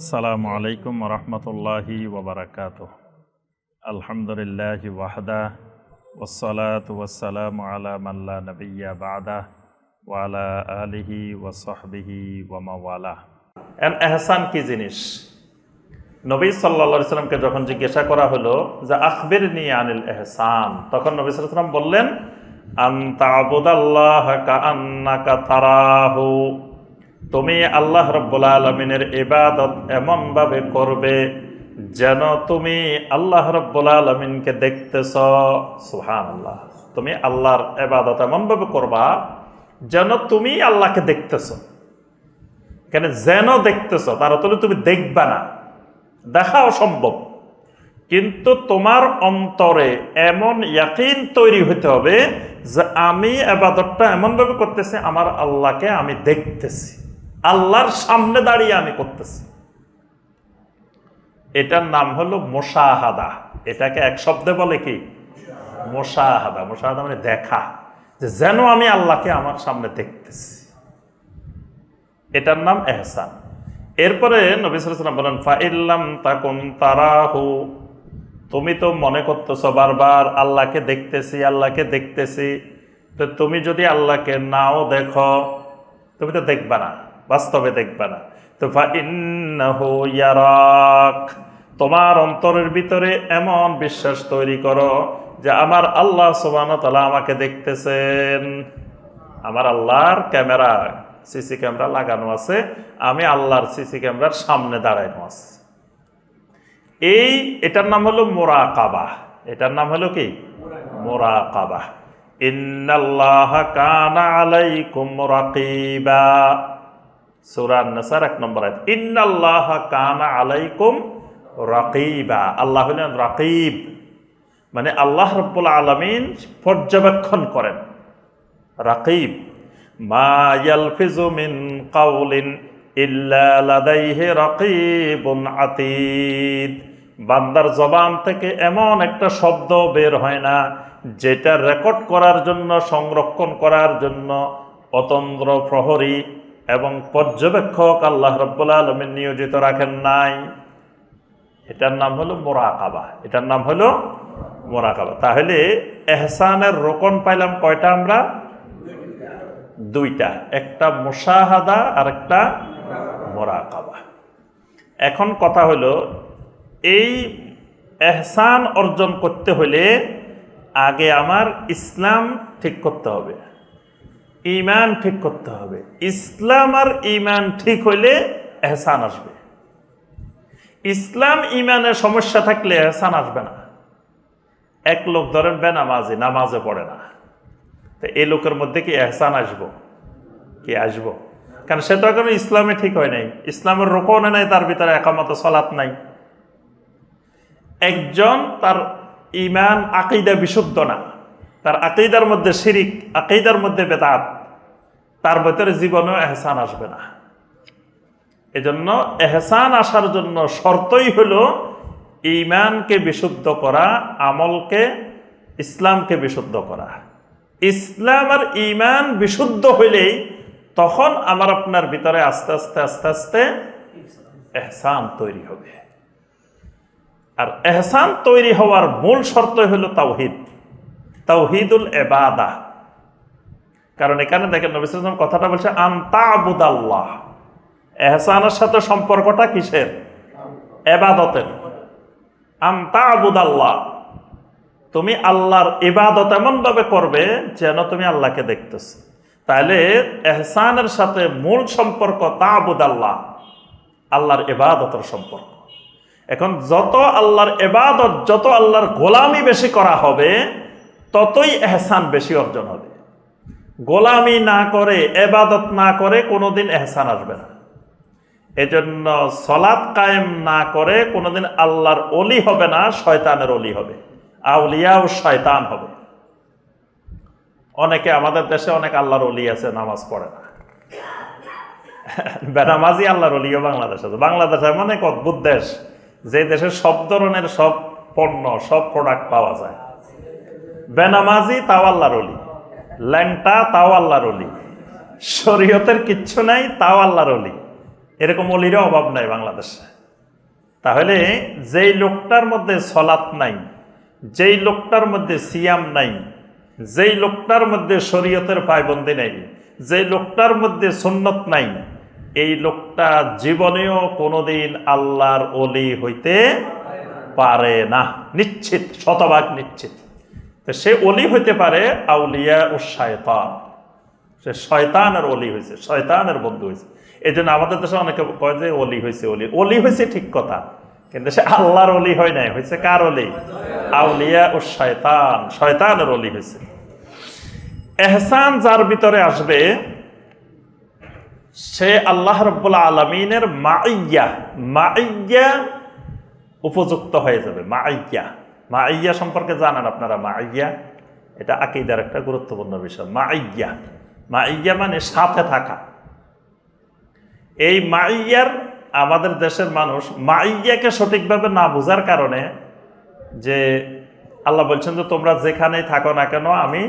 আসসালামু আলাইকুম রহমতুল্লাহি ওবরাকাত আলহামদুলিল্লাহ ওয়াহদা ওসলাত ওয়াসালাম আলা মাল্লা নবিয়া বাদা ওয়ালা আলিহি ওয়াসহবিহি ওয়ামাওয়ালা এন এহসান কি জিনিস? নবী সাল্লা সাল্লামকে যখন জিজ্ঞাসা করা হলো যে আখবির নিয়ে আনিল এহসান, তখন নবী সাল্লাম বললেন আন্তা আবুদাল্লাহ কা তারাহু। তুমি আল্লাহ রব্বুল আলমিনের ইবাদত এমনভাবে করবে যেন তুমি আল্লাহ রব্বুল আলমিনকে দেখতেছ। সুহান আল্লাহ তুমি আল্লাহর এবাদত এমনভাবে করবা যেন তুমি আল্লাহকে দেখতেছ। কেন যেন দেখতেছ, তার অতলে তুমি দেখবা না। দেখা অসম্ভব। কিন্তু তোমার অন্তরে এমন ইয়াকিন তৈরি হতে হবে যে আমি আবাদতটা এমনভাবে করতেছি, আমার আল্লাহকে আমি দেখতেছি। আল্লাহর সামনে দাঁড়িয়ে আমি করতেছি। এটার নাম হলো মোশাহাদা। এটাকে এক শব্দে বলে কি? মোশাহাদা। মোশাহাদা মানে দেখা। যে যেন আমি আল্লাহকে আমার সামনে দেখতেছি। এটার নাম এহসান। এরপরে নবী সাল্লাম বলেন, ফাইল্লাম তাকুন তারাহু। তুমি তো মনে করতেছ বারবার, আল্লাহকে দেখতেছি আল্লাহকে দেখতেছি। তো তুমি যদি আল্লাহকে নাও দেখো, তুমি তো দেখবা না। বাস্তবে দেখবা না। তো তোমার অন্তরের ভিতরে এমন বিশ্বাস তৈরি করো যে আমার আল্লাহ সুবান তালা আমাকে দেখতেছেন। আমার আল্লাহর ক্যামেরা, সিসি ক্যামেরা লাগানো আছে, আমি আল্লাহর সিসি ক্যামেরার সামনে দাঁড়ানো আছে। এই, এটার নাম হলো মোরা কাবা এটার নাম হলো কি? মোরা কাবা ইন্নাল্লাহ কানা আলাইকুম রাকিবা। সুরান নাসার এক নম্বর আয়াত, ইন্নাল্লাহ কানা আলাইকুম রাকিবা। আল্লাহ হলেন রাকিব মানে আল্লাহ রব্বুল আলমিন পর্যবেক্ষণ করেন। রাকিব, মা ইয়ালফিজু মিন কাউলিন ইল্লা রাকিবুন আতীদ। বান্দার জবান থেকে এমন একটা শব্দ বের হয় না, যেটা রেকর্ড করার জন্য, সংরক্ষণ করার জন্য অতন্দ্র প্রহরী এবং পর্যবেক্ষক আল্লাহ রব্বুল আলমিন নিয়োজিত রাখেন নাই। এটার নাম হলো মোরাকাবা। এটার নাম হলো মোরাকাবা। তাহলে এহসানের রোকন পাইলাম কয়টা আমরা? দুইটা। একটা মোশাহাদা আর একটা মোরাকাবা। এখন কথা হলো, এই এহসান অর্জন করতে হলে আগে আমার ইসলাম ঠিক করতে হবে। ইমান ঠিক করতে হবে। ইসলাম আর ইমান ঠিক হইলে এহসান আসবে। ইসলাম ইমানের সমস্যা থাকলে এহসান আসবে না। এক লোক ধরেন বেনামাজি, নামাজে নামাজে পড়ে না। তো এই লোকের মধ্যে কি এহসান আসব? কি আসব? কারণ সে তো এখন ইসলামে ঠিক হয় নাই। ইসলামের রোকনে নাই, তার ভিতরে একামত সলাপ নাই। একজন তার ইমান, আকিদা বিশুদ্ধ না। তার আকিদার মধ্যে শিরিক, আকিদার মধ্যে বেদাত। তার ভিতরে জীবনেও এহসান আসবে না। এজন্য এহসান আসার জন্য শর্তই হলো ইমানকে বিশুদ্ধ করা, আমলকে ইসলামকে বিশুদ্ধ করা। ইসলাম আর ইমান বিশুদ্ধ হইলেই তখন আমার আপনার ভিতরে আস্তে আস্তে আস্তে আস্তে এহসান তৈরি হবে। আর এহসান তৈরি হওয়ার মূল শর্ত হলো তাওহিদ। তাওহিদুল এবাদা। কারণ এখানে দেখেন নবিসাম কথাটা বলছে আন্তা আবুদাল্লাহ এহসানের সাথে সম্পর্কটা কিসের? এবাদতের। আন্তা আবুদাল্লাহ তুমি আল্লাহর ইবাদত এমনভাবে করবে যেন তুমি আল্লাহকে দেখতেছ। তাহলে এহসানের সাথে মূল সম্পর্ক তা আবুদাল্লাহ আল্লাহর ইবাদতের সম্পর্ক। এখন যত আল্লাহর এবাদত যত আল্লাহর গোলামি বেশি করা হবে, ততই এহসান বেশি অর্জন হবে। গোলামি না করে, এবাদত না করে কোনোদিন এহসান আসবে না। এজন্য সলাৎ কায়েম না করে কোনোদিন আল্লাহর অলি হবে না, শয়তানের অলি হবে। আউলিয়া ও শয়তান হবে। অনেকে আমাদের দেশে অনেক আল্লাহর অলি আছে, নামাজ পড়ে না। বেনামাজি আল্লাহর অলিও বাংলাদেশ আছে। বাংলাদেশ এমন এক অদ্ভুত দেশ, যে দেশে সব ধরনের সব পণ্য, সব প্রোডাক্ট পাওয়া যায়। বেনামাজি তাও আল্লাহর অলি ল্যাংটা তাও আল্লাহর অলি শরীয়তের কিচ্ছু নাই, তাও আল্লাহর অলি এরকম অলিরও অভাব নাই বাংলাদেশে। তাহলে যেই লোকটার মধ্যে সলাৎ নাই, যেই লোকটার মধ্যে সিয়াম নাই, যেই লোকটার মধ্যে শরীয়তের পায়বন্দি নাই, যেই লোকটার মধ্যে সুন্নত নাই, এই লোকটা জীবনেও কোনোদিন আল্লাহর অলি হইতে পারে না। নিশ্চিত, শতভাগ নিশ্চিত। সে অলি হইতে পারে আউলিয়া ও শায়তান। সে শয়তানের অলি হয়েছে শয়তানের বন্ধু হয়েছে এই জন্য আমাদের দেশে অনেকে কয় যে অলি হয়েছে অলি। অলি হয়েছে ঠিক কথা, কিন্তু সে আল্লাহর অলি হয় নাই। হয়েছে কার অলি? আউলিয়া ও শয়তান, শয়তানের অলি হয়েছে এহসান যার ভিতরে আসবে, সে আল্লাহ রব্বুল আলমিনের মাইয়া মাইয়া উপযুক্ত হয়ে যাবে মা মাইয়া। মাইয়া সম্পর্কে জানেন আপনারা, মাইয়া, এটা আকিদার একটা গুরুত্বপূর্ণ বিষয়। মাইয়া মাইয়া মানে সাথে থাকা। এই মাইয়ার, আমাদের দেশের মানুষ মাইয়াকে সঠিকভাবে না বোঝার কারণে যে আল্লাহ বলছেন যে তোমরা যেখানেই থাকো না কেন, আমি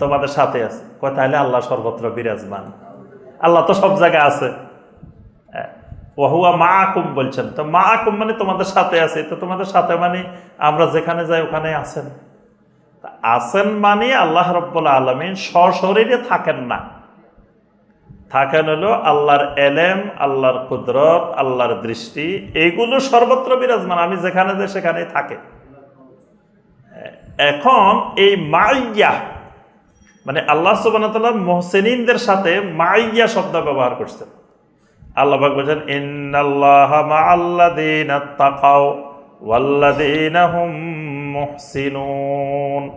তোমাদের সাথে আছি। কয় তাহলে আল্লাহ সর্বত্র বিরাজমান। আল্লাহ তো সব জায়গায় আছে। হ্যাঁ। ওহুয়া মা আকুম বলছেন। তো মা আকুম মানে তোমাদের সাথে আছে। তো তোমাদের সাথে মানে আমরা যেখানে যাই ওখানে আছেন। আছেন মানে আল্লাহ রব্বুল আলমিন সশরীরে থাকেন না। থাকেন হলো আল্লাহর এলেম, আল্লাহর কুদরত, আল্লাহর দৃষ্টি এইগুলো সর্বত্র বিরাজমান। আমি যেখানে যাই সেখানেই থাকে। এখন এই মাইয়া মানে আল্লাহ সুবান মোহসেনিনদের সাথে মাইয়া শব্দ ব্যবহার করছেন। আল্লাহ বলছেন, ইন্নাল্লাহ মাআল্লাযীনা তাকাও ওয়াল্লাযীনা হুম মুহসিনুন।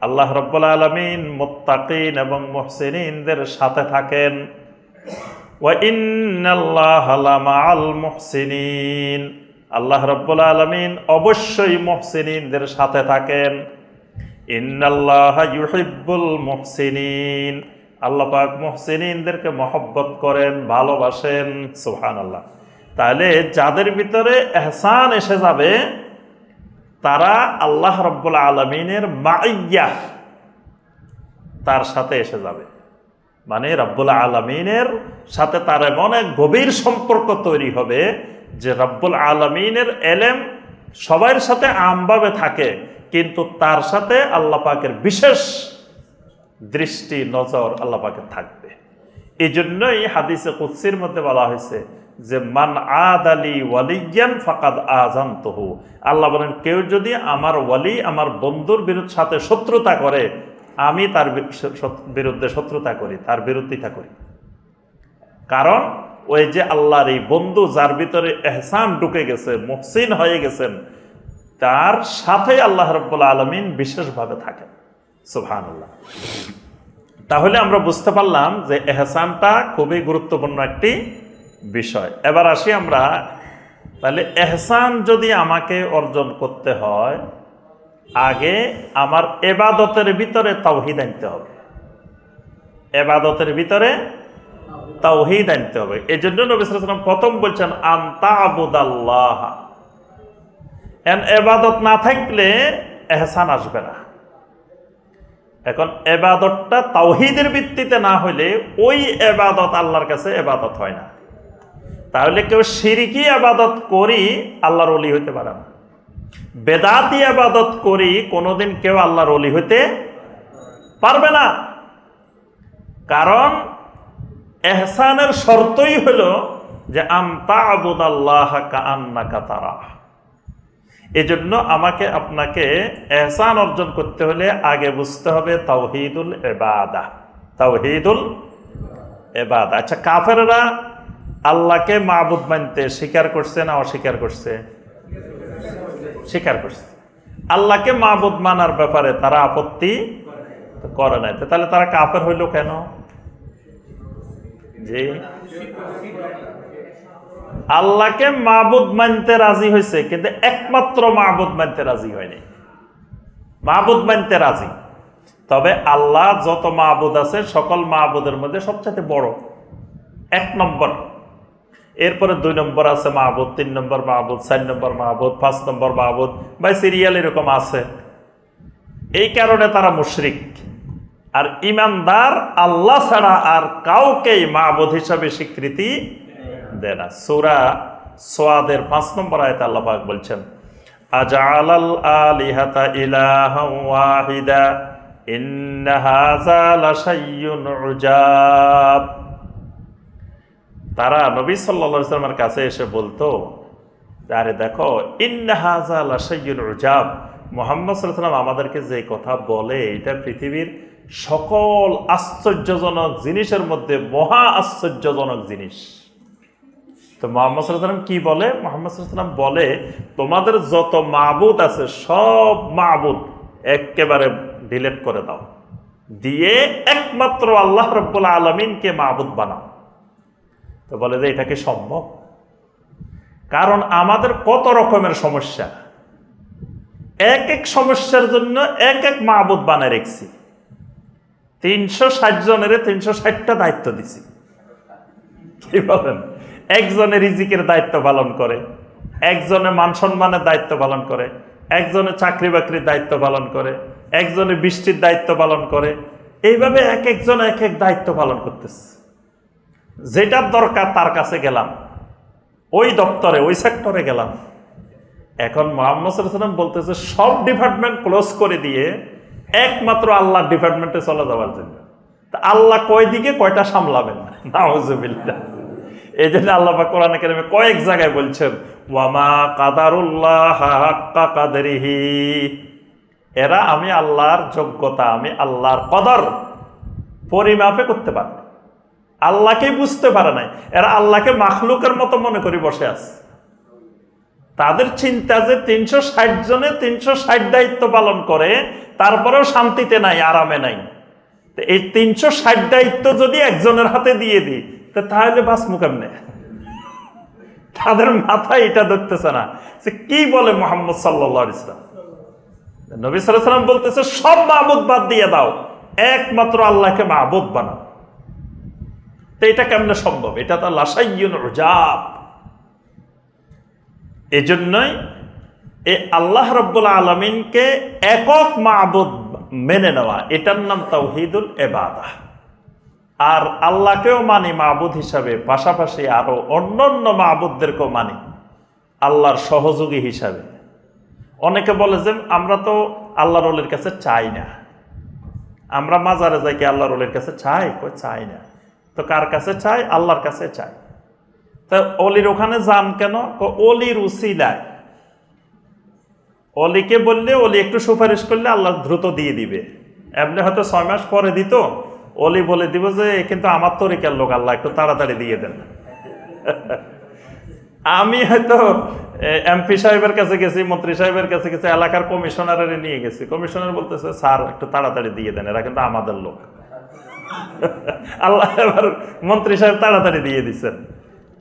আল্লাহ রাব্বুল আলামিন মুত্তাকিন এবং মুহসিনিনদের সাথে থাকেন। মুহসিনিন। আল্লাহ রাব্বুল আলামিন অবশ্যই মুহসিনিনদের সাথে থাকেন। ইন্নাল্লাহা ইউহিব্বুল মুহসিনিন। আল্লাহ পাক মুহসিনিনদেরকে মহব্বত করেন, ভালোবাসেন, সুবহানাল্লাহ। তাহলে যাদের ভিতরে এহসান এসে যাবে, তারা আল্লাহ রব্বুল আলমিনের মাইয়া তার সাথে এসে যাবে। মানে রব্বুল আলমিনের সাথে তার এমন এক গভীর সম্পর্ক তৈরি হবে যে রব্বুল আলমিনের এলেম সবার সাথে আমভাবে থাকে, কিন্তু তার সাথে আল্লাহ পাকের বিশেষ দৃষ্টি, নজর আল্লাহ পাকের থাকবে। এই জন্যই হাদিসে কুৎসির মধ্যে বলা হয়েছে যে, মান আদ আলী ওয়ালিয়ান ফাকাদ আজান তহু আল্লাহ বলেন, কেউ যদি আমার ওয়ালি, আমার বন্ধুর বিরুদ্ধে সাথে শত্রুতা করে, আমি তার বিরুদ্ধে শত্রুতা করি, তার বিরোধিতা করি। কারণ, ওই যে আল্লাহর এই বন্ধু যার ভিতরে এহসান ঢুকে গেছে, মুহসিন হয়ে গেছেন, তার সাথে আল্লাহ রব্বুল আলমিন বিশেষভাবে থাকেন। সুবহান আল্লাহ তাহলে আমরা বুঝতে পারলাম যে এহসানটা খুবই গুরুত্বপূর্ণ একটি বিষয়। এবার আসি আমরা, তাহলে এহসান যদি আমাকে অর্জন করতে হয়, আগে আমার এবাদতের ভিতরে তাওহিদ আনতে হবে। এবাদতের ভিতরে তাওহিদ আনতে হবে। এই জন্য নবী সাল্লাল্লাহু আলাইহি ওয়াসাল্লাম প্রথম বলছেন আন্তা আবুদাল্লাহ এন এবাদত না থাকলে এহসান আসবে না। এখন এবাদতটা তাওহিদের ভিত্তিতে না হইলে ওই এবাদত আল্লাহর কাছে এবাদত হয় না। তাহলে কেউ সিরিকি আবাদত করি আল্লাহর অলি হইতে পারে না। বেদাতি আবাদত করি কোনোদিন কেউ আল্লাহর অলি হইতে পারবে না। কারণ এহসানের শর্তই হলো যে আন্তা আবুদ আল্লাহ কান্নাকা তারা এজন্য আমাকে আপনাকে এহসান অর্জন করতে হলে আগে বুঝতে হবে তাওহিদুল এবাদা তাওহিদুল এবাদা আচ্ছা কাফেররা আল্লাহকে মাবুদ মানতে স্বীকার করছে না অস্বীকার করছে? স্বীকার করছে। আল্লাহকে মাবুদ মানার ব্যাপারে তারা আপত্তি করে নাই। তাহলে তারা কাফের হইল কেন? জি। আল্লাহকে মাবুদ মানতে রাজি হয়েছে, কিন্তু একমাত্র মাবুদ মানতে রাজি হয়নি। মাবুদ মানতে রাজি। তবে আল্লাহ যত মাবুদ আছে, সকল মাবুদের মধ্যে সবচেয়ে বড়। এক নম্বর। এরপরে দুই নম্বর আছে মাহবুদ তিন নম্বর মাহবুদ চার নম্বর মাহবুদ পাঁচ নম্বর মাহবুদ বা সিরিয়াল এরকম আছে। এই কারণে তারা মুশরিক। আর ইমানদার আল্লাহ ছাড়া আর কাউকেই মাবুদ হিসাবে স্বীকৃতি দেয় না সুরা সোয়াদের পাঁচ নম্বর আয়তে আল্লাহ পাক বলছেন ইলাহা ওয়াহিদা তারা নবী সাল্লাল্লাহু সাল্লামের কাছে এসে বলতো, আরে দেখো, ইন্না হাযা লাশাইয়ুন উজাব। মোহাম্মদ আমাদেরকে যে কথা বলে, এটা পৃথিবীর সকল আশ্চর্যজনক জিনিসের মধ্যে মহা আশ্চর্যজনক জিনিস। তো মোহাম্মদ সাল্লাম কি বলে? মোহাম্মদ সাল্লাম বলে, তোমাদের যত মাবুদ আছে, সব মাবুদ একেবারে ডিলেট করে দাও। দিয়ে একমাত্র আল্লাহ রব্বুল আলমিনকে মাবুদ বানাও। তো বলে যে, এটা কি সম্ভব? কারণ আমাদের কত রকমের সমস্যা? এক এক সমস্যার জন্য এক এক মাহবুদ বানায় রেখছি। তিনশো ষাট জনের তিনশো ষাটটা দায়িত্ব দিছি। কি বলেন? একজনে রিজিকের দায়িত্ব পালন করে, একজনে মান সম্মানের দায়িত্ব পালন করে, একজনে চাকরি বাকরির দায়িত্ব পালন করে, একজনে বৃষ্টির দায়িত্ব পালন করে। এইভাবে এক একজন এক এক দায়িত্ব পালন করতেছে। যেটার দরকার তার কাছে গেলাম, ওই দপ্তরে, ওই সেক্টরে গেলাম। এখন মোহাম্মদ সাল্লাম বলতেছে, সব ডিপার্টমেন্ট ক্লোজ করে দিয়ে একমাত্র আল্লাহ ডিপার্টমেন্টে চলে যাওয়ার জন্য। আল্লাহ কয় দিকে কয়টা সামলাবেন? নাউজুবিল্লাহ। এই জন্য আল্লাহ কোরআন কারিমে কয়েক জায়গায় বলছেন, ওয়ামা কাদারুল্লাহ কাদরিহি। এরা আমি আল্লাহর যোগ্যতা, আমি আল্লাহর কদর পরিমাপে করতে পারে আল্লাহকেই বুঝতে পারে নাই। এরা আল্লাহকে মাখলুকের মতো মনে করে বসে আছে। তাদের চিন্তা যে তিনশো ষাট জনে তিনশো ষাট দায়িত্ব পালন করে, তারপরেও শান্তিতে নাই, আরামে নাই। এই তিনশো ষাট দায়িত্ব যদি একজনের হাতে দিয়ে দিই তো তাহলে বাস মুকামনে তাদের মাথায় এটা ধরতেছে না। যে কি বলে মোহাম্মদ সাল্লা ইসলাম নবী সাল্লাম বলতেছে, সব মাহবুদ বাদ দিয়ে দাও। একমাত্র আল্লাহকে মাহবুদ বানাও। তো এটা কেমনে সম্ভব? এটা তো লাসাইয়ুন উজাব। এজন্যই এ আল্লাহ রব্বুল আলমিনকে একক মাহবুদ মেনে নেওয়া। এটার নাম তাওহিদুল এবাদা আর আল্লাহকেও মানি মাহবুদ হিসাবে, পাশাপাশি আরও অন্যান্য মাহবুদদেরকেও মানি, আল্লাহর সহযোগী হিসাবে। অনেকে বলে যে, আমরা তো আল্লাহ রলের কাছে চাই না। আমরা মাজারে যাই কি আল্লাহ রলের কাছে চাই? কই, চাই না। তো কার কাছে চাই? আল্লাহর কাছে চাই। তা অলির ওখানে যান কেন? অলির উসিলায়। অলিকে বললে অলি একটু সুপারিশ করলে আল্লাহ দ্রুত দিয়ে দিবে। এমনি হয়তো ছয় মাস পরে দিত অলি বলে দিব যে, কিন্তু আমার তরিকার লোক, আল্লাহ একটু তাড়াতাড়ি দিয়ে দেন। আমি হয়তো এমপি সাহেবের কাছে গেছি, মন্ত্রী সাহেবের কাছে গেছি, এলাকার কমিশনারের নিয়ে গেছি। কমিশনার বলতেছে, স্যার, একটু তাড়াতাড়ি দিয়ে দেন, এরা কিন্তু আমাদের লোক। আল্লাহ এবার মন্ত্রী সাহেব তাড়াতাড়ি দিয়ে দিচ্ছেন।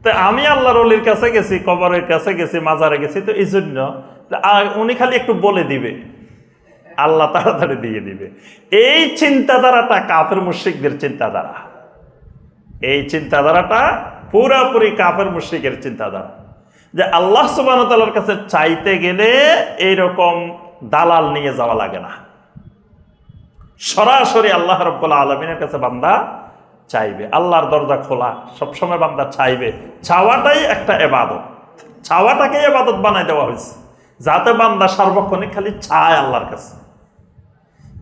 তো আমি আল্লাহর অলির কাছে গেছি, কবরের কাছে গেছি, মাজারে গেছি, তো এই জন্য উনি খালি একটু বলে দিবে। আল্লাহ তাড়াতাড়ি দিয়ে দিবে। এই চিন্তাধারাটা কাফের মুশিকদের চিন্তাধারা। এই চিন্তাধারাটা পুরাপুরি কাফের মুশিকের চিন্তাধারা। যে আল্লাহ সুবাহ তাল্লার কাছে চাইতে গেলে এইরকম দালাল নিয়ে যাওয়া লাগে না। সরাসরি আল্লাহ রব্বুল্লাহ আলমিনের কাছে বান্দা চাইবে। আল্লাহর দরজা খোলা, সবসময় বান্দা চাইবে। চাওয়াটাই একটা এবাদত। চাওয়াটাকেই এবাদত বানাই দেওয়া হয়েছে। যাতে বান্দা সার্বক্ষণিক খালি চায় আল্লাহর কাছে।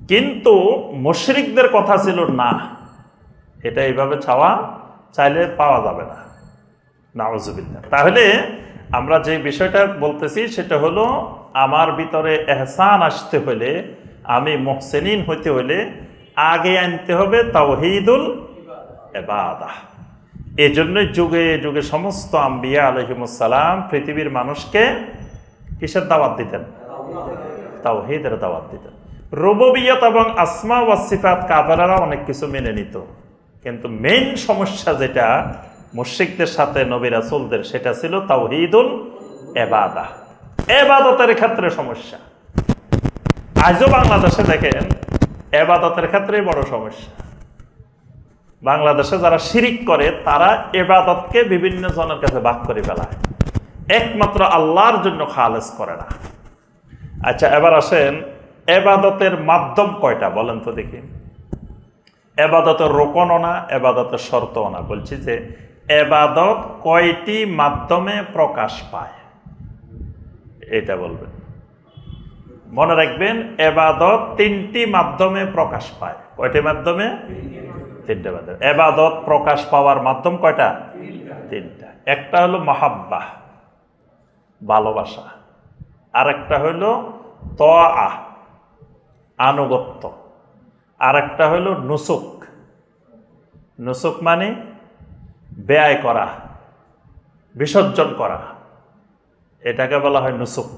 কিন্তু মুশরিকদের কথা ছিল না। এটা এইভাবে ছাওয়া চাইলে পাওয়া যাবে না। নাউজুবিল্লাহ। তাহলে আমরা যে বিষয়টা বলতেছি সেটা হলো, আমার ভিতরে এহসান আসতে হলে, আমি মোহসেনিন হইতে হলে আগে আনতে হবে তাওহিদুল এবাদা এই জন্যই যুগে যুগে সমস্ত আম্বিয়া আলহিমুসালাম পৃথিবীর মানুষকে কিসের দাওয়াত দিতেন? তাওহিদের দাওয়াত দিতেন। রুববিয়ত এবং আসমা ওয়াসিফাত কাবারারা অনেক কিছু মেনে নিত। কিন্তু মেইন সমস্যা যেটা মুশরিকদের সাথে নবী রাসূলদের, সেটা ছিল তাওহিদুল এবাদা এবাদতের ক্ষেত্রে সমস্যা। আজও বাংলাদেশে দেখেন এবাদতের ক্ষেত্রেই বড় সমস্যা। বাংলাদেশে যারা শিরিক করে, তারা এবাদতকে বিভিন্ন জনের কাছে ভাগ করে ফেলায়। একমাত্র আল্লাহর জন্য খালেজ করে না। আচ্ছা এবার আসেন এবাদতের মাধ্যম কয়টা? বলেন তো দেখি। এবাদতের রোকনও না, এবাদতের শর্তও না। বলছি যে এবাদত কয়টি মাধ্যমে প্রকাশ পায়? এটা বলবেন। মনে রাখবেন, এবাদত তিনটি মাধ্যমে প্রকাশ পায়। কয়টি মাধ্যমে? তিনটে মাধ্যমে। এবাদত প্রকাশ পাওয়ার মাধ্যম কয়টা? তিনটা। একটা হলো মাহাব্বা ভালোবাসা। আর একটা হলো ত আনুগত্য। আর একটা হলো নুসুক। নুসুক মানে ব্যয় করা, বিসর্জন করা। এটাকে বলা হয় নুসুক।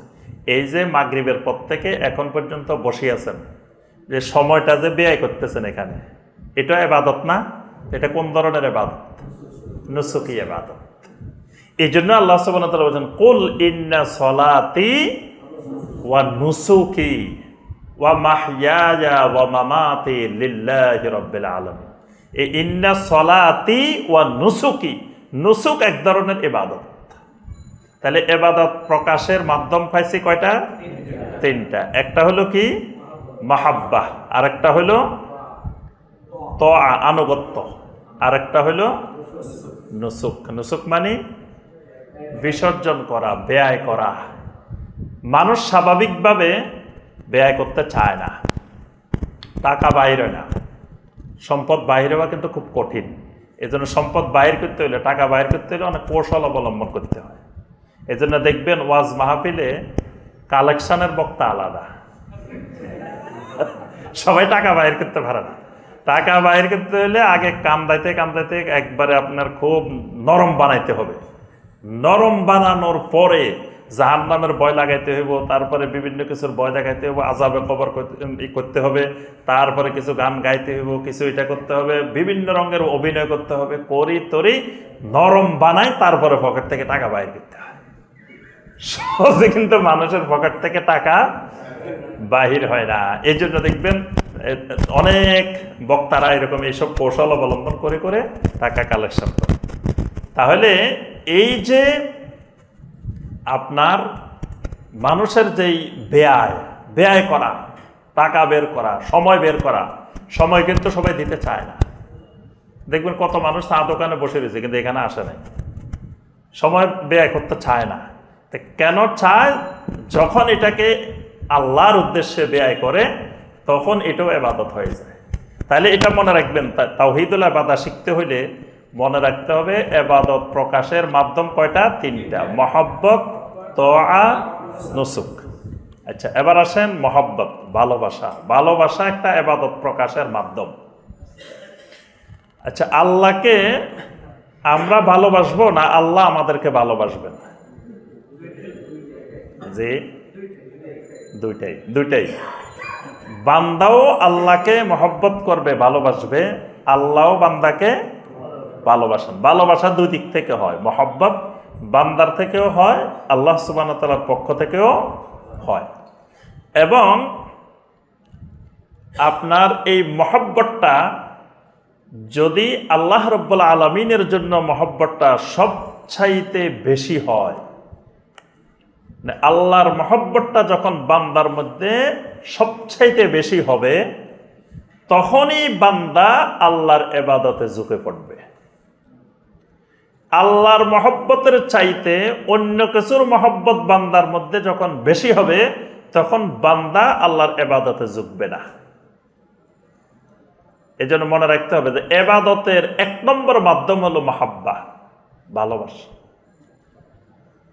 এই যে মাগরিবের পর থেকে এখন পর্যন্ত বসে আছেন, যে সময়টা যে ব্যয় করতেছেন এখানে, এটা এবাদত না? এটা কোন ধরনের এবাদত? নুসুকি এবাদত। এই জন্য আল্লাহ তাআলা বলেন, কুল ইন্না সলাতি ওয়া নুসুকি। ওয়া মাহইয়ায়া ওয়া এই ইন্না সলাতি ওয়া নুসুকি, নুসুক এক ধরনের ইবাদত। তাহলে এবাদত প্রকাশের মাধ্যম পাইছি কয়টা? তিনটা। একটা হলো কি? মাহাব্বা আরেকটা হলো ত আনুগত্য। আরেকটা হলো নুসুক। নুসুক মানে বিসর্জন করা, ব্যয় করা। মানুষ স্বাভাবিকভাবে ব্যয় করতে চায় না, টাকা বাইরে না। সম্পদ বাইরে হওয়া কিন্তু খুব কঠিন। এজন্য সম্পদ বাইর করতে হলে, টাকা বাইর করতে হলে অনেক কৌশল অবলম্বন করতে হয়। এজন্য দেখবেন ওয়াজ মাহফিলে কালেকশনের বক্তা আলাদা। সবাই টাকা বাইর করতে পারে না। টাকা বাইর করতে হলে আগে কান্দাইতে কান্দাইতে একবারে আপনার খুব নরম বানাইতে হবে। নরম বানানোর পরে জাহান নামের ভয় লাগাইতে হইব, তারপরে বিভিন্ন কিছুর ভয় দেখাইতে হইব আজাবে কবর করতে হবে, তারপরে কিছু গান গাইতে হইব, কিছু এটা করতে হবে, বিভিন্ন রঙের অভিনয় করতে হবে, করি তরি নরম বানাই তারপরে পকেট থেকে টাকা বাইর করতে হয়। সহজে কিন্তু মানুষের পকেট থেকে টাকা বাহির হয় না। এই জন্য দেখবেন অনেক বক্তারা এরকম এইসব কৌশল অবলম্বন করে করে টাকা কালেকশন করে। তাহলে এই যে আপনার মানুষের যেই ব্যয় ব্যয় করা টাকা বের করা সময় বের করা সময় কিন্তু সবাই দিতে চায় না। দেখবেন কত মানুষ চা দোকানে বসে রয়েছে কিন্তু এখানে আসে নাই। সময় ব্যয় করতে চায় না। তো কেন চায়? যখন এটাকে আল্লাহর উদ্দেশ্যে ব্যয় করে তখন এটাও এবাদত হয়ে যায়। তাহলে এটা মনে রাখবেন তা- তাওহীদুল আবাদা শিখতে হইলে মনে রাখতে হবে এবাদত প্রকাশের মাধ্যম কয়টা? তিনটা। মহব্বত নুসুক। আচ্ছা এবার আসেন মহব্বত, ভালোবাসা। ভালোবাসা একটা এবাদত প্রকাশের মাধ্যম। আচ্ছা আল্লাহকে আমরা ভালোবাসবো না আল্লাহ আমাদেরকে ভালোবাসবেন? যে দুইটাই দুইটাই। বান্দাও আল্লাহকে মহব্বত করবে, ভালোবাসবে, আল্লাহও বান্দাকে ভালোবাসেন। ভালোবাসা দুই দিক থেকে হয়, মহব্বত বান্দার থেকেও হয়, আল্লাহ সুবান তালার পক্ষ থেকেও হয়। এবং আপনার এই মহব্বতটা যদি আল্লাহ রব্বুল আলমিনের জন্য মহব্বতটা সবচাইতে বেশি হয় মানে আল্লাহর মহব্বতটা যখন বান্দার মধ্যে সবচাইতে বেশি হবে, তখনই বান্দা আল্লাহর এবাদতে ঝুঁকে পড়বে। আল্লাহর মহব্বতের চাইতে অন্য কিছুর মহব্বত বান্দার মধ্যে যখন বেশি হবে, তখন বান্দা আল্লাহর এবাদতে ঝুঁকবে না। এই জন্য মনে রাখতে হবে যে, এবাদতের এক নম্বর মাধ্যম হলো মাহাব্বা, ভালোবাসা।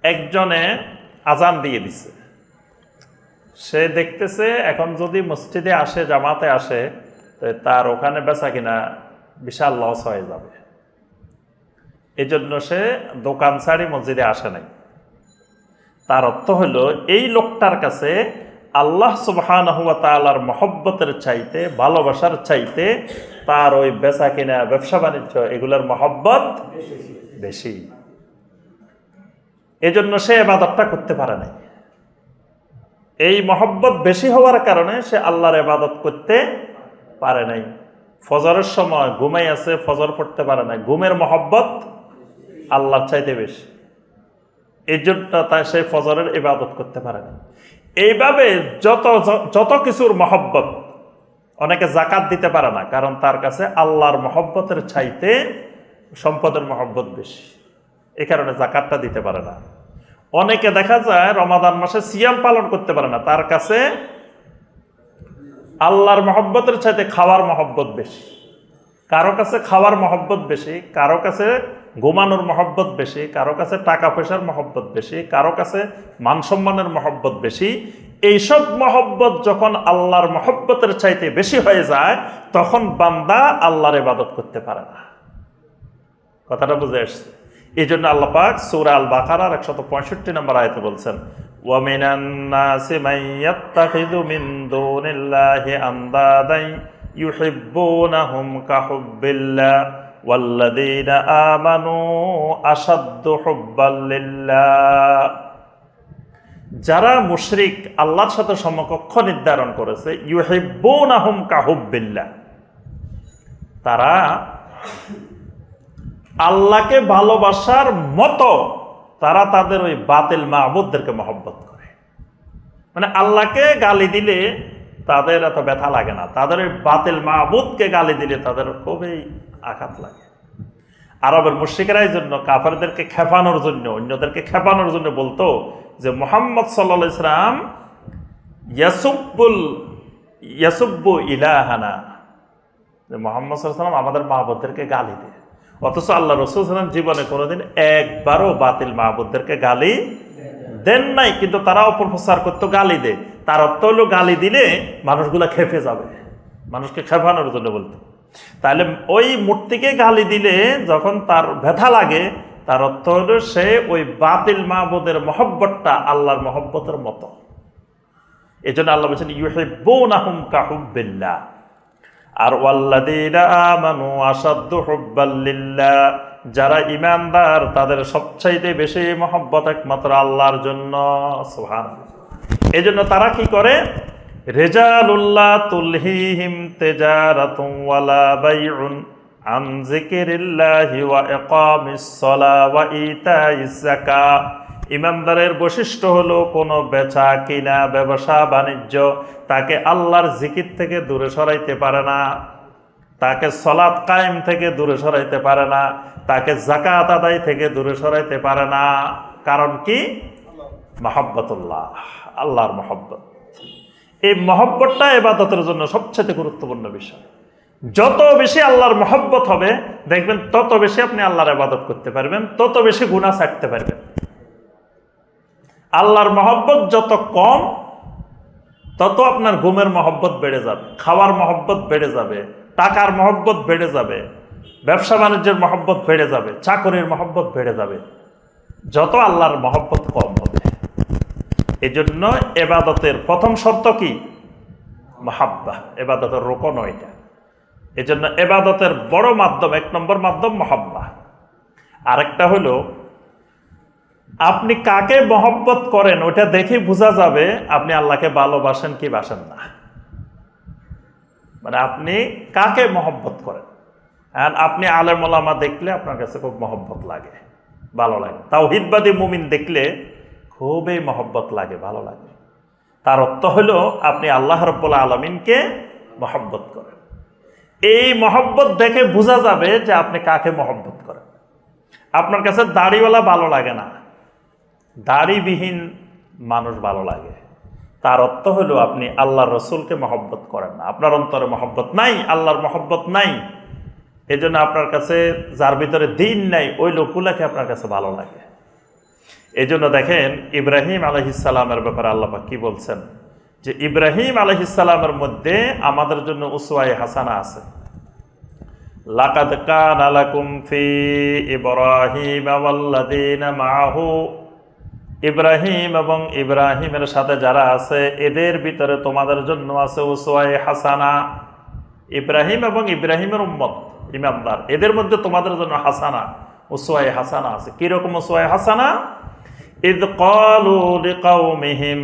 একজনে আজান দিয়ে দিছে। সে দেখতেছে, এখন যদি মসজিদে আসে, জামাতে আসে, তো তার ওখানে বেচা কিনা বিশাল লস হয়ে যাবে। এই জন্য সে দোকান ছাড়ি মসজিদে আসে নাই। তার অর্থ হলো, এই লোকটার কাছে আল্লাহ সুবহান হুয়া তালার মহব্বতের চাইতে, ভালোবাসার চাইতে তার ওই বেচা কিনা, ব্যবসা বাণিজ্য এগুলোর মহব্বত বেশি। এজন্য সে এবাদতটা করতে পারে নাই। এই মহব্বত বেশি হওয়ার কারণে সে আল্লাহর এবাদত করতে পারে নাই। ফজরের সময় ঘুমাই আছে, ফজর পড়তে পারে নাই। ঘুমের মহব্বত আল্লাহর চাইতে বেশি। এই জন্য তাই সে ফজরের ইবাদত করতে পারে না। এইভাবে যত যত কিছুর মহব্বত অনেকে জাকাত দিতে পারে না, কারণ তার কাছে আল্লাহর মহব্বতের চাইতে সম্পদের মহব্বত বেশি। এই কারণে জাকাতটা দিতে পারে না। অনেকে দেখা যায় রমাদান মাসে সিয়াম পালন করতে পারে না, তার কাছে আল্লাহর মহব্বতের চাইতে খাওয়ার মহব্বত বেশি। কারও কাছে খাওয়ার মহব্বত বেশি, কারও কাছে ঘুমানোর মহব্বত বেশি কারো কাছে টাকা পয়সার মহব্বত বেশি কারো কাছে মান সম্মানের মহব্বত বেশি এইসব মহব্বত যখন আল্লাহর মহব্বতের চাইতে বেশি হয়ে যায় তখন বান্দা আল্লাহর ইবাদত করতে পারে না কথাটা বুঝে আসছে এই জন্য আল্লাহ পাক সূরা আল বাকারার একশত পঁয়ষট্টি নম্বর আয়তে বলছেন وَمِنَ النَّاسِ مَن يَتَّخِذُ مِن دُونِ اللَّهِ أَندَادًا يُحِبُّونَهُمْ كَحُبِّ اللَّهِ وَالَّذِينَ آمَنُوا أَشَدُّ حُبًّا لِلَّهِ যারা মুশরিক আল্লাহর সাথে সমকক্ষ নির্ধারণ করেছে ইউহিব্বুনাহুম কাহুব্বিল্লাহ তারা আল্লাহকে ভালোবাসার মতো তারা তাদের ওই বাতিল মাহবুদদেরকে মহব্বত করে মানে আল্লাহকে গালি দিলে তাদের এত ব্যথা লাগে না তাদের ওই বাতিল মাহবুদকে গালি দিলে তাদের খুবই আঘাত লাগে। আরবের মুশ্রিকেরাই জন্য কাফারদেরকে খেপানোর জন্য, অন্যদেরকে খেপানোর জন্য বলতো যে মোহাম্মদ সাল্লা ইসলাম ইয়াসুব্বুল, ইয়াসুব্বু ইলাহানা। যে মোহাম্মদ সাল্লাম আমাদের মাহবুদদেরকে গালি দেয়। অথচ আল্লাহ রসুল সাল্লাম জীবনে কোনোদিন একবারও বাতিল মাহবুদদেরকে গালি দেন নাই, কিন্তু তারা অপপ্রচার করতো গালি দেয়। তার অর্থ হলো গালি দিলে মানুষগুলা খেপে যাবে। মানুষকে খেপানোর জন্য বলতো। তাহলে ওই মূর্তিকে গালি দিলে যখন তার ব্যথা লাগে, তার অর্থ হলো সে ওই বাতিল মাহবুদের মহব্বতটা আল্লাহর মহব্বতের মতো। এই জন্য আল্লাহ বলছেন, ইউহিব্বুনাহুম কাহুব্বিল্লাহ। আর ওয়াল্লাদিনা আমানু আসাদ্দু হুব্বাল্লিল্লাহ যারা ইমানদার তাদের সবচাইতে বেশি মহব্বত একমাত্র আল্লাহর জন্য। সোহান এই জন্য তারা কি করে? রেজালুল্লাহ তুলহিহিম তেজারাতুম বাইউন আন যিকিরিল্লাহি ওয়া ইকামিস সালা ওয়া ইতাইজ যাকাত ইমানদারের বৈশিষ্ট্য হলো কোনো বেচা কিনা, ব্যবসা, বাণিজ্য, তাকে আল্লাহর জিকির থেকে দূরে সরাইতে পারে না, তাকে সলাৎ কায়েম থেকে দূরে সরাইতে পারে না, তাকে জাকাত আদায় থেকে দূরে সরাইতে পারে না। কারণ কি? মহাব্বতুল্লাহ, আল্লাহর মহব্বত। এই মহব্বতটা এবাদতের জন্য সবচেয়ে গুরুত্বপূর্ণ বিষয়। যত বেশি আল্লাহর মহব্বত হবে, দেখবেন তত বেশি আপনি আল্লাহর ইবাদত করতে পারবেন, তত বেশি গুণা ছাড়তে পারবেন। আল্লাহর মহব্বত যত কম, তত আপনার ঘুমের মহব্বত বেড়ে যাবে, খাওয়ার মহব্বত বেড়ে যাবে, টাকার মহব্বত বেড়ে যাবে, ব্যবসা বাণিজ্যের মহব্বত বেড়ে যাবে, চাকরির মহব্বত বেড়ে যাবে। যত আল্লাহর মহব্বত কম হবে। এই জন্য এবাদতের প্রথম শর্ত কি? মহাব্বা, এবাদতের রোকন এটা। এই জন্য এবাদতের বড় মাধ্যম, এক নম্বর মাধ্যম মহাব্বা। আরেকটা হলো, আপনি কাকে মহব্বত করেন ওটা দেখে বোঝা যাবে আপনি আল্লাহকে ভালোবাসেন কি বাসেন না। মানে আপনি কাকে মহব্বত করেন? আর আপনি আলেম ওলামা দেখলে আপনার কাছে খুব মহব্বত লাগে, ভালো লাগে। তাওহিদবাদী মুমিন দেখলে খুবই মহব্বত লাগে, ভালো লাগে। তার অর্থ হলো, আপনি আল্লাহ রব্বুল্লা আলমিনকে মহব্বত করেন। এই মহব্বত দেখে বোঝা যাবে যে আপনি কাকে মহব্বত করেন। আপনার কাছে দাড়িওয়ালা ভালো লাগে না। দাড়িবিহীন মানুষ ভালো লাগে। তার অর্থ হলো, আপনি আল্লাহর রসুলকে মহব্বত করেন না। আপনার অন্তরে মহব্বত নাই, আল্লাহর মহব্বত নাই। এই জন্য আপনার কাছে, যার ভিতরে দিন নাই, ওই লোকগুলাকে আপনার কাছে ভালো লাগে। এই জন্য দেখেন ইব্রাহিম আলহিসাল্লামের ব্যাপারে আল্লাপা কি বলছেন? যে ইব্রাহিম আলহিসাল্লামের মধ্যে আমাদের জন্য উসওয়াই হাসানা আছে। ইব্রাহিম ইব্রাহিম এবং ইব্রাহিমের সাথে যারা আছে, এদের ভিতরে তোমাদের জন্য আছে উসওয়াই হাসানা। ইব্রাহিম এবং ইব্রাহিমের উম্মত, ইমানদার, এদের মধ্যে তোমাদের জন্য হাসানা উসওয়াই হাসানা আছে। কীরকম উসওয়াই হাসানা? ইদ ক্বালু লিকাউমিহিম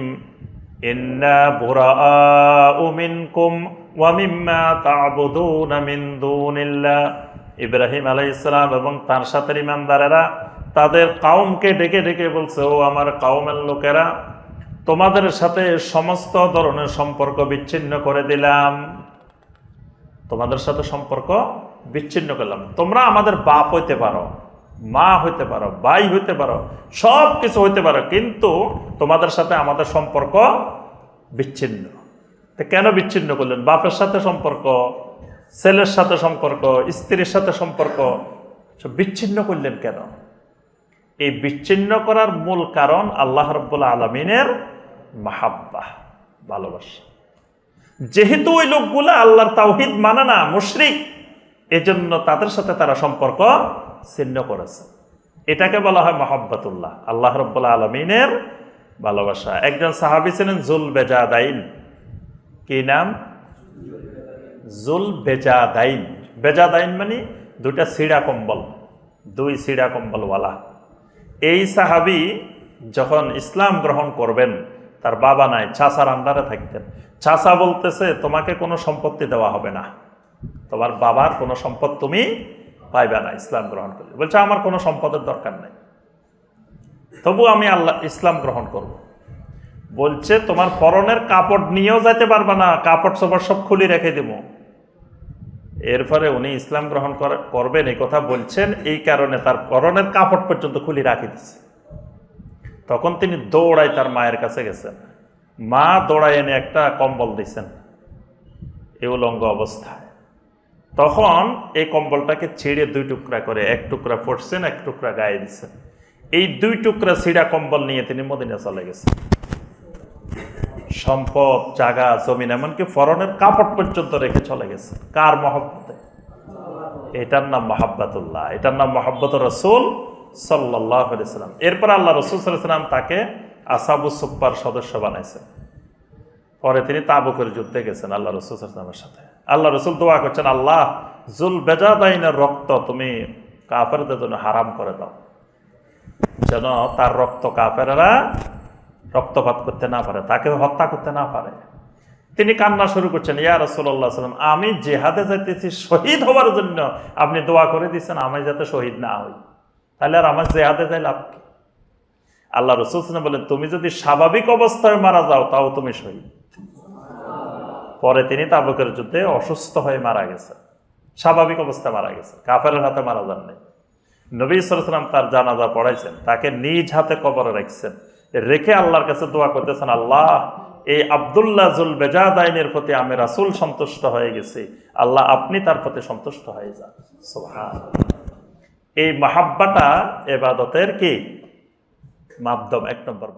ইন্না বুরাআউ মিনকুম ওয়া মিম্মা তা'বুদুনা মিন দুনিল্লাহ ইব্রাহিম আলাইহিস সালাম এবং তার সাথে ইমানদারেরা তাদের কাউমকে ডেকে ডেকে বলছে, ও আমার কাউমের লোকেরা, তোমাদের সাথে সমস্ত ধরনের সম্পর্ক বিচ্ছিন্ন করে দিলাম। তোমাদের সাথে সম্পর্ক বিচ্ছিন্ন করলাম। তোমরা আমাদের বাপ হইতে পারো। মা হইতে পারো, ভাই হইতে পারো সব কিছু হইতে পারো, কিন্তু তোমাদের সাথে আমাদের সম্পর্ক বিচ্ছিন্ন। কেন বিচ্ছিন্ন করলেন? বাপের সাথে সম্পর্ক, ছেলের সাথে সম্পর্ক, স্ত্রীর সাথে সম্পর্ক, সব বিচ্ছিন্ন করলেন কেন? এই বিচ্ছিন্ন করার মূল কারণ আল্লাহ রব্বুল আলমিনের মাহাব্বা, ভালোবাসা। যেহেতু ওই লোকগুলো আল্লাহর তাওহিদ মানে না, মুশরিক, এজন্য তাদের সাথে তারা সম্পর্ক ছিন্ন করেছে। এটাকে বলা হয় মহাব্বাতুল্লাহ, আল্লাহ রব্বুল্লা আলমিনের ভালোবাসা। একজন সাহাবি ছিলেন জুল বেজাদাইন কি নাম? জুল বেজাদাইন বেজাদাইন মানে দুটা সিঁড়া কম্বল, দুই সিঁড়া কম্বলওয়ালা। এই সাহাবি যখন ইসলাম গ্রহণ করবেন, তার বাবা নাই চাষার আন্ডারে থাকতেন। চাষা বলতেছে, তোমাকে কোনো সম্পত্তি দেওয়া হবে না। তোমার বাবার কোনো সম্পদ তুমি পাইবে না, ইসলাম গ্রহণ করলে বলছে, আমার কোনো সম্পদের দরকার নেই। তবু আমি আল্লাহ, ইসলাম গ্রহণ করব। বলছে, তোমার পরনের কাপড় নিয়েও যাইতে পারবে না, কাপড় সবার সব খুলে রেখে দেবো। এরপরে উনি ইসলাম গ্রহণ করবেন, এই কথা বলছেন, এই কারণে তার পরনের কাপড় পর্যন্ত খুলে রাখি দিচ্ছে তখন তিনি দৌড়ায় তার মায়ের কাছে গেছেন। মা দৌড়ায় এনে একটা কম্বল দিছেন। এ উলঙ্গ অবস্থায়। তখন এই কম্বলটাকে ছিঁড়ে দুই টুকরা করে, এক টুকরা পড়ছেন এক টুকরা গায়ে দিচ্ছেন এই দুই টুকরা ছিঁড়া কম্বল নিয়ে তিনি মদিনা চলে গেছেন সম্পদ জাগা জমিন, এমনকি ফরনের কাপড় পর্যন্ত রেখে চলে গেছে। কার মহব্বতে? এটার নাম মহাব্বাতুল্লাহ। এটার নাম মহাব্বত রসুল সাল্লাহ সাল্লাম এরপর আল্লাহ রসুল তাকে আসাবু সুপ্পার সদস্য বানাইছেন। পরে তিনি তাবুকের যুদ্ধে গেছেন আল্লাহ রসুল সাথে। আল্লাহ রসুল দোয়া করছেন, আল্লাহ, জুল বেজাদাইনের রক্ত তুমি কাফেরদের জন্য হারাম করে দাও। যেন তার রক্ত কাফেরেরা রক্তপাত করতে না পারে তাকে হত্যা করতে না পারে। তিনি কান্না শুরু করছেন, ইয়া রসুল্লাহ সাল্লাম আমি জেহাদে যাইতেছি শহীদ হওয়ার জন্য। আপনি দোয়া করে দিচ্ছেন আমি যাতে শহীদ না হই। তাহলে আর আমার জেহাদে যাই লাভ কি? আল্লাহ রসুল বলেন, তুমি যদি স্বাভাবিক অবস্থায় মারা যাও, তাও তুমি শহীদ। পরে তিনি তাবুকের যুদ্ধে অসুস্থ হয়ে মারা গেছে স্বাভাবিক অবস্থায় মারা গেছে। কাফেরের হাতে মারা যান নাই। নবী সালাম তার জানাজা পড়াইছেন, তাকে নিজ হাতে কবরে রাখছেন। রেখে আল্লাহর কাছে দোয়া করতেছেন, আল্লাহ, এই আবদুল্লাহ জুল বেজাদাইনের প্রতি আমি রাসুল সন্তুষ্ট হয়ে গেছি। আল্লাহ, আপনি তার প্রতি সন্তুষ্ট হয়ে যান। এই মাহাব্বাটা এবাদতের কি? মাধ্যম, এক নম্বর